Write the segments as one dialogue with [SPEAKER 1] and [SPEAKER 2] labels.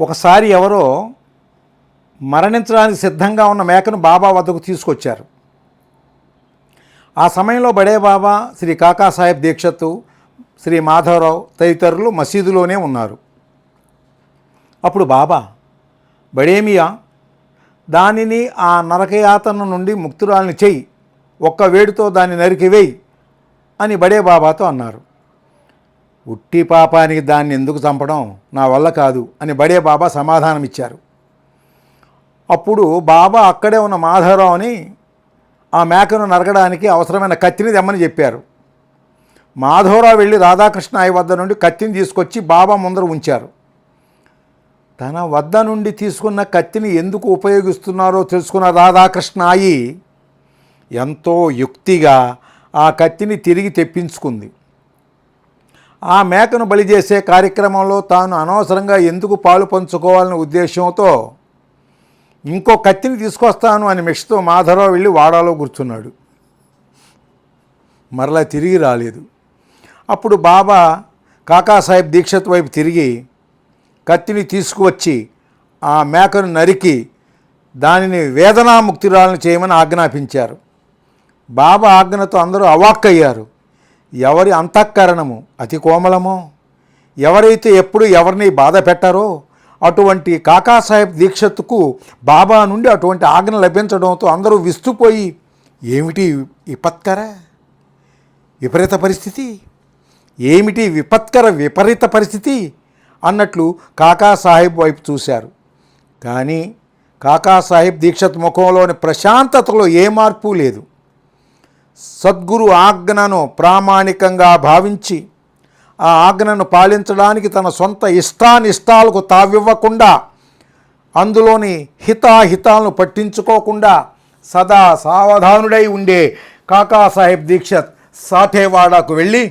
[SPEAKER 1] ఒకసారి ఎవరో మరణించడానికి సిద్ధంగా ఉన్న మేకను బాబా వద్దకు తీసుకొచ్చారు. ఆ సమయంలో బడే బాబా శ్రీ కాకాసాహెబ్ దీక్షత్తు శ్రీ మాధవరావు తదితరులు మసీదులోనే ఉన్నారు. అప్పుడు బాబా బడేమియా దానిని ఆ నరకయాతన నుండి ముక్తురాల్ని చెయ్యి ఒక్క వేడితో దాన్ని నరికివేయి అని బడే బాబాతో అన్నారు. ఉట్టి పాపానికి దాన్ని ఎందుకు చంపడం నా వల్ల కాదు అని బడే బాబా సమాధానం ఇచ్చారు అప్పుడు బాబా అక్కడే ఉన్న మాధవరావుని ఆ మేకను నరకడానికి అవసరమైన కత్తిని తెమ్మని చెప్పారు. మాధవరావు వెళ్ళి రాధాకృష్ణ ఆయి వద్ద నుండి కత్తిని తీసుకొచ్చి బాబా ముందర ఉంచారు. తన వద్ద నుండి తీసుకున్న కత్తిని ఎందుకు ఉపయోగిస్తున్నారో తెలుసుకున్న రాధాకృష్ణ అయి ఎంతో యుక్తిగా ఆ కత్తిని తిరిగి తెప్పించుకుంది. ఆ మేకను బలి చేసే కార్యక్రమంలో తాను అనవసరంగా ఎందుకు పాలు పంచుకోవాలనే ఉద్దేశంతో ఇంకో కత్తిని తీసుకొస్తాను అని మిషతో మాధవరావు వెళ్ళి వాడాలో కూర్చున్నాడు. మరలా తిరిగి రాలేదు. అప్పుడు బాబా కాకాసాహెబ్ దీక్షత్ వైపు తిరిగి కత్తిని తీసుకువచ్చి ఆ మేకను నరికి దానిని వేదనాముక్తిరాలను చేయమని ఆజ్ఞాపించారు. బాబా ఆజ్ఞతో అందరూ అవాక్కయ్యారు. ఎవరి అంతఃకరణము అతి కోమలమో? ఎవరైతే ఎప్పుడు ఎవరిని బాధ పెట్టారో అటువంటి కాకాసాహెబ్ దీక్షత్తుకు బాబా నుండి అటువంటి ఆజ్ఞ లభించడంతో అందరూ విస్తుపోయి ఏమిటి విపత్కర? విపరీత పరిస్థితి? ఏమిటి విపత్కర విపరీత పరిస్థితి? అన్నట్లు కాకాసాహెబ్ వైపు చూశారు. కానీ కాకాసాహెబ్ దీక్షత్ ముఖంలోని ప్రశాంతతలో ఏ మార్పు లేదు. సద్గురు ఆజ్ఞను ప్రామాణికంగా భావించి ఆ ఆజ్ఞను పాలించడానికి తన సొంత ఇష్టానిష్టాలకు తావివ్వకుండా అందులోని హితాహితాలను పట్టించుకోకుండా సదా సావధానుడై ఉండే కాకాసాహెబ్ దీక్షత్ సాఠేవాడాకు వెళ్ళి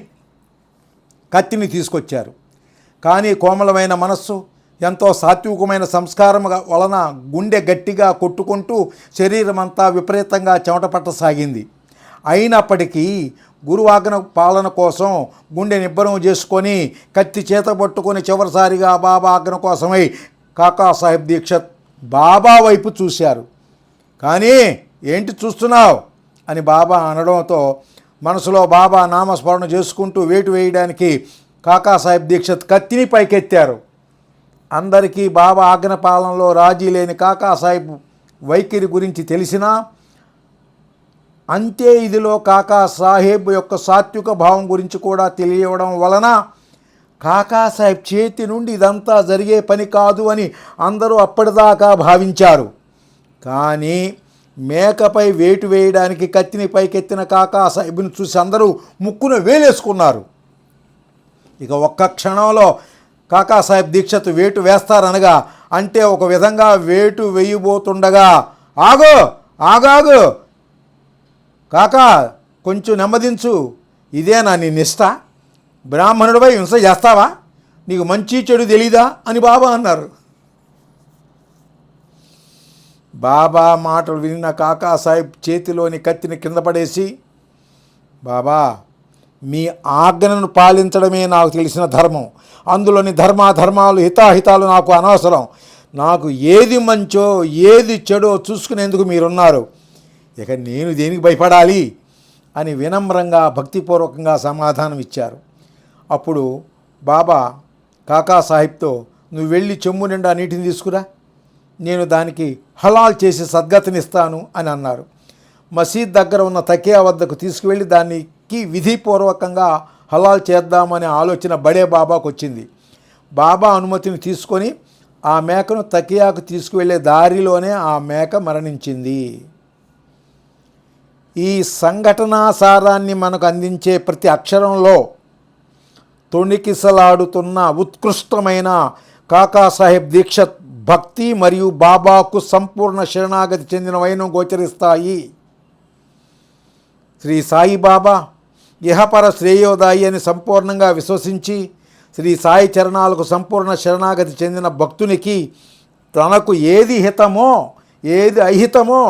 [SPEAKER 1] కత్తిని తీసుకొచ్చారు. కానీ కోమలమైన మనస్సు ఎంతో సాత్వికమైన సంస్కారం వలన గుండె గట్టిగా కొట్టుకుంటూ శరీరమంతా విపరీతంగా చెమట పట్టసాగింది అయినప్పటికీ గురువాగ్న పాలన కోసం గుండె నిబ్బరం చేసుకొని కత్తి చేత పట్టుకొని చివరిసారిగా బాబా ఆజ్ఞ కోసమై కాకాసాహెబ్ దీక్షత్ బాబా వైపు చూశారు. కానీ ఏంటి చూస్తున్నావు? అని బాబా అనడంతో మనసులో బాబా నామస్మరణ చేసుకుంటూ వేటు వేయడానికి కాకాసాహెబ్ దీక్షత్ కత్తిని పైకెత్తారు. అందరికీ బాబా ఆజ్ఞ పాలనలో రాజీ లేని కాకాసాహెబ్ వైఖరి గురించి తెలిసినా అంతే ఇదిలో కాకా సాహెబ్ యొక్క సాత్విక భావం గురించి కూడా తెలియవడం వలన కాకాసాహెబ్ చేతి నుండి ఇదంతా జరిగే పని కాదు అని అందరూ అప్పటిదాకా భావించారు. కానీ మేకపై వేటు వేయడానికి కత్తిని పైకెత్తిన కాకాసాహెబ్ను చూసి అందరూ ముక్కున వేలేసుకున్నారు. ఇక ఒక్క క్షణంలో కాకాసాహెబ్ దీక్షత్ వేటు వేస్తారనగా అంటే ఒక విధంగా వేటు వేయబోతుండగా ఆగో ఆగాగు కాకా కొంచెం నెమ్మదించు. ఇదే నా నీ నిష్ట. బ్రాహ్మణుడిపై హింస చేస్తావా? నీకు మంచి చెడు తెలీదా? అని బాబా అన్నారు. బాబా మాటలు విన్న కాకా సాహెబ్ చేతిలోని కత్తిని కింద పడేసి బాబా మీ ఆజ్ఞను పాలించడమే నాకు తెలిసిన ధర్మం. అందులోని ధర్మాధర్మాలు హితాహితాలు నాకు అనవసరం. నాకు ఏది మంచో ఏది చెడో చూసుకునేందుకు మీరున్నారు. ఇక నేను దేనికి భయపడాలి? అని వినమ్రంగా భక్తిపూర్వకంగా సమాధానం ఇచ్చారు. అప్పుడు బాబా కాకా సాహిబ్తో నువ్వు వెళ్ళి చెమ్ము నిండా నీటిని తీసుకురా. నేను దానికి హలాల్ చేసి సద్గతినిస్తాను అని అన్నారు. మసీద్ దగ్గర ఉన్న తకియా వద్దకు తీసుకువెళ్ళి దానికి విధిపూర్వకంగా హలాల్ చేద్దామనే ఆలోచన బడే బాబాకు వచ్చింది బాబా అనుమతిని తీసుకొని ఆ మేకను తకియాకు తీసుకువెళ్ళే దారిలోనే ఆ మేక మరణించింది. ఈ సంఘటనా సారాన్ని మనకు అందించే ప్రతి అక్షరంలో తొణికిసలాడుతున్న ఉత్కృష్టమైన కాకాసాహెబ్ దీక్షత్ భక్తి మరియు బాబాకు సంపూర్ణ శరణాగతి చెందిన వైనం గోచరిస్తాయి. శ్రీ సాయిబాబా ఇహపర శ్రేయోదాయి అని సంపూర్ణంగా విశ్వసించి శ్రీ సాయి చరణాలకు సంపూర్ణ శరణాగతి చెందిన భక్తునికి తనకు ఏది హితమో ఏది అహితమో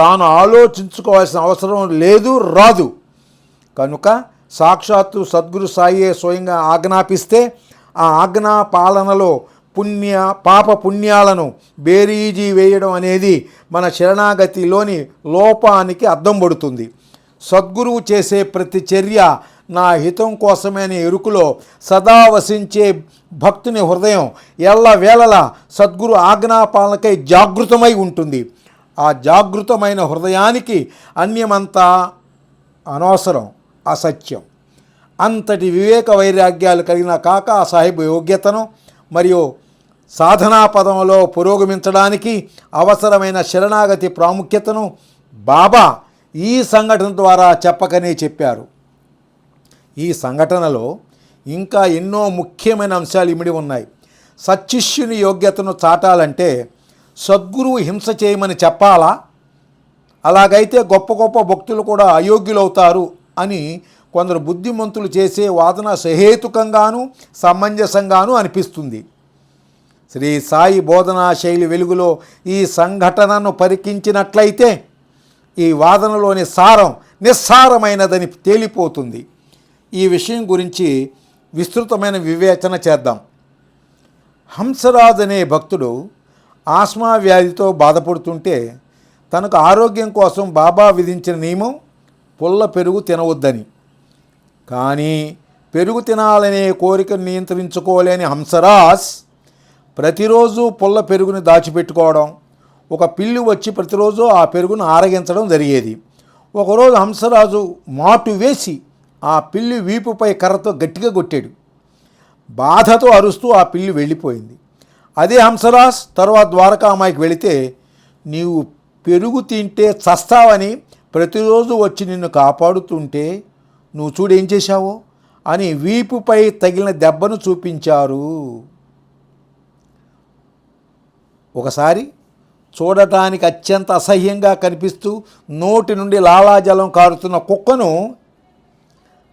[SPEAKER 1] తాను ఆలోచించుకోవాల్సిన అవసరం లేదు రాదు. కనుక సాక్షాత్తు సద్గురు సాయే స్వయంగా ఆజ్ఞాపిస్తే ఆ ఆజ్ఞా పాలనలో పుణ్య పాప పుణ్యాలను బేరీజీ వేయడం అనేది మన శరణాగతిలోని లోపానికి అద్దం పడుతుంది. సద్గురువు చేసే ప్రతి చర్య నా హితం కోసమే అనే ఎరుకులో సదా వసించే భక్తుని హృదయం ఎల్ల వేళలా సద్గురు ఆజ్ఞాపాలనకై జాగృతమై ఉంటుంది. ఆ జాగృతమైన హృదయానికి అన్యమంతా అనవసరం అసత్యం. అంతటి వివేక వైరాగ్యాలు కలిగిన ఆ సాహిబ్ యోగ్యతను మరియు సాధనా పదంలో పురోగమించడానికి అవసరమైన శరణాగతి ప్రాముఖ్యతను బాబా ఈ సంఘటన ద్వారా చెప్పకనే చెప్పారు. ఈ సంఘటనలో ఇంకా ఎన్నో ముఖ్యమైన అంశాలు ఇమిడి ఉన్నాయి. సత్శిష్యుని యోగ్యతను చాటాలంటే సద్గురువు హింస చేయమని చెప్పాలా? అలాగైతే గొప్ప గొప్ప భక్తులు కూడా అయోగ్యులవుతారు అని కొందరు బుద్ధిమంతులు చేసే వాదన సహేతుకంగాను సమంజసంగాను అనిపిస్తుంది. శ్రీ సాయి బోధనా శైలి వెలుగులో ఈ సంఘటనను పరికించినట్లయితే ఈ వాదనలోని సారం నిస్సారమైనదని తేలిపోతుంది. ఈ విషయం గురించి విస్తృతమైన వివేచన చేద్దాం. హంసరాజ్ అనే భక్తుడు ఆస్మా వ్యాధితో బాధపడుతుంటే తనకు ఆరోగ్యం కోసం బాబా విధించిన నియమం పుల్ల పెరుగు తినవద్దని. కానీ పెరుగు తినాలనే కోరికను నియంత్రించుకోలేని హంసరాజ్ ప్రతిరోజు పుల్ల పెరుగుని దాచిపెట్టుకోవడం ఒక పిల్లి వచ్చి ప్రతిరోజు ఆ పెరుగును ఆరగించడం జరిగేది. ఒకరోజు హంసరాజు మాటు వేసి ఆ పిల్లి వీపుపై కర్రతో గట్టిగా కొట్టాడు. బాధతో అరుస్తూ ఆ పిల్లి వెళ్ళిపోయింది. అదే హంసరాజ్ తర్వాత ద్వారకామాయికి వెళితే నీవు పెరుగు తింటే చస్తావని ప్రతిరోజు వచ్చి నిన్ను కాపాడుతుంటే నువ్వు చూడు ఏం చేశావో అని వీపుపై తగిలిన దెబ్బను చూపించారు. ఒకసారి చూడటానికి అత్యంత అసహ్యంగా కనిపిస్తూ నోటి నుండి లాలాజలం కారుతున్న కుక్కను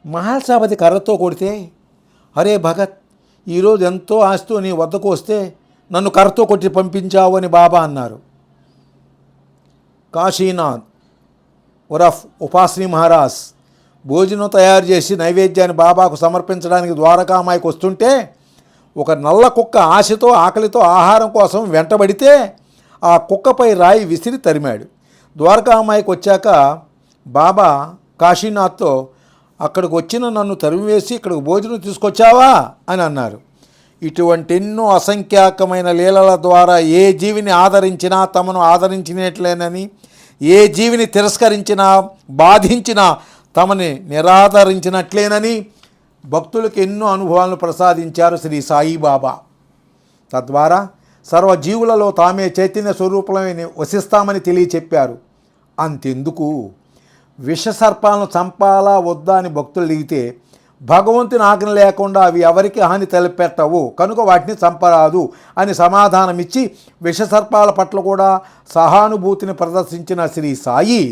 [SPEAKER 1] మహాసాపతి కర్రతో కొడితే అరే భగత్ ఈరోజు ఎంతో ఆస్తో నీ వద్దకు వస్తే నన్ను కర్రతో కొట్టి పంపించావు అని బాబా అన్నారు. కాశీనాథ్ ఉరఫ్ ఉపాసిని మహారాజ్ భోజనం తయారు చేసి నైవేద్యాన్ని బాబాకు సమర్పించడానికి ద్వారకామాయికి వస్తుంటే ఒక నల్ల కుక్క ఆశతో ఆకలితో ఆహారం కోసం వెంటబడితే ఆ కుక్కపై రాయి విసిరి తరిమాడు. ద్వారకామాయికి వచ్చాక బాబా కాశీనాథ్తో అక్కడికి వచ్చిన నన్ను తరిమివేసి ఇక్కడికి భోజనం తీసుకొచ్చావా? అని అన్నారు. ఇటువంటి ఎన్నో అసంఖ్యాకమైన లీలల ద్వారా ఏ జీవిని ఆదరించినా తమను ఆదరించినట్లేనని ఏ జీవిని తిరస్కరించినా బాధించినా తమని నిరాదరించినట్లేనని భక్తులకు ఎన్నో అనుభవాలను ప్రసాదించారు శ్రీ సాయిబాబా. తద్వారా సర్వజీవులలో తామే చైతన్య స్వరూపమే వసిస్తామని తెలియచెప్పారు. అంతెందుకు? విషసర్పాలను చంపాలా వద్దా అని భక్తులు దిగితే భగవంతుని ఆజ్ఞ లేకుండా అవి ఎవరికి హాని తలపెట్టవు. కనుక వాటిని చంపరాదు అని సమాధానమిచ్చి విషసర్పాల పట్ల కూడా సహానుభూతిని ప్రదర్శించిన శ్రీ సాయి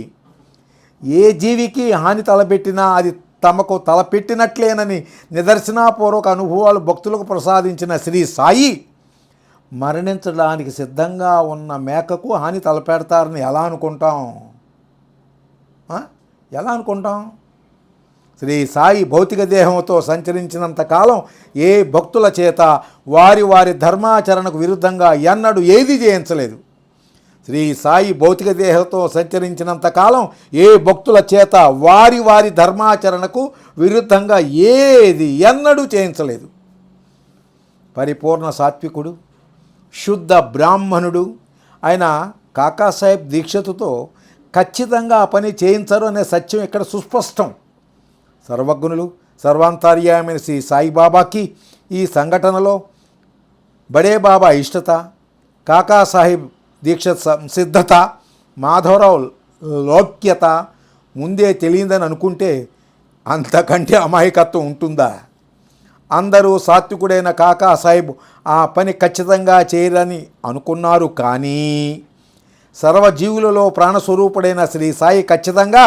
[SPEAKER 1] ఏ జీవికి హాని తలపెట్టినా అది తమకు తలపెట్టినట్లేనని నిదర్శనాపూర్వక అనుభవాలు భక్తులకు ప్రసాదించిన శ్రీ సాయి మరణించడానికి సిద్ధంగా ఉన్న మేకకు హాని తలపెడతారని ఎలా అనుకుంటాం? ఎలా అనుకుంటాం? శ్రీ సాయి భౌతిక దేహంతో సంచరించినంత కాలం ఏ భక్తుల చేత వారి వారి ధర్మాచరణకు విరుద్ధంగా ఎన్నడూ ఏది చేయించలేదు శ్రీ సాయి భౌతిక దేహంతో సంచరించినంత కాలం ఏ భక్తుల చేత వారి వారి ధర్మాచరణకు విరుద్ధంగా ఏది ఎన్నడూ చేయించలేదు పరిపూర్ణ సాత్వికుడు శుద్ధ బ్రాహ్మణుడు ఆయన కాకాసాహెబ్ దీక్షతుతో ఖచ్చితంగా ఆ పని చేయించరు అనే సత్యం ఇక్కడ సుస్పష్టం. సర్వజ్ఞులు సర్వాంతర్యామైన శ్రీ సాయిబాబాకి ఈ సంఘటనలో బడే బాబా ఇష్టత కాకాసాహెబ్ దీక్ష సిద్ధత మాధవరావు లోక్యత ముందే తెలియదని అనుకుంటే అంతకంటే అమాయకత్వం ఉంటుందా? అందరూ సాత్వికుడైన కాకా సాహిబ్ ఆ పని ఖచ్చితంగా చేయరని అనుకున్నారు కానీ సర్వజీవులలో ప్రాణస్వరూపుడైన శ్రీ సాయి ఖచ్చితంగా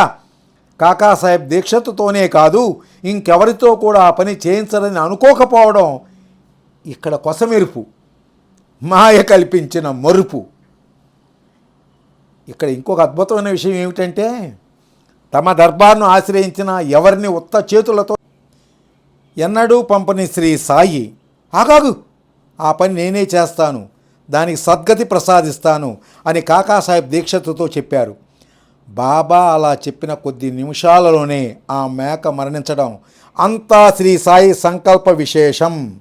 [SPEAKER 1] కాకాసాహెబ్ దీక్షతతోనే కాదు ఇంకెవరితో కూడా ఆ పని చేయించరని అనుకోకపోవడం ఇక్కడ కొసమెరుపు మాయ కల్పించిన మరుపు. ఇక్కడ ఇంకొక అద్భుతమైన విషయం ఏమిటంటే తమ దర్బార్ను ఆశ్రయించిన ఎవరిని ఉత్త చేతులతో ఎన్నడూ పంపని శ్రీ సాయి ఆగాగు ఆ పని నేనే చేస్తాను దానికి సద్గతి ప్రసాదిస్తాను అని కాకాసాహెబ్ దీక్షతతో చెప్పారు. బాబా అలా చెప్పిన కొద్ది నిమిషాలలోనే ఆ మేక మరణించడం. అంతా శ్రీ సాయి సంకల్ప విశేషం.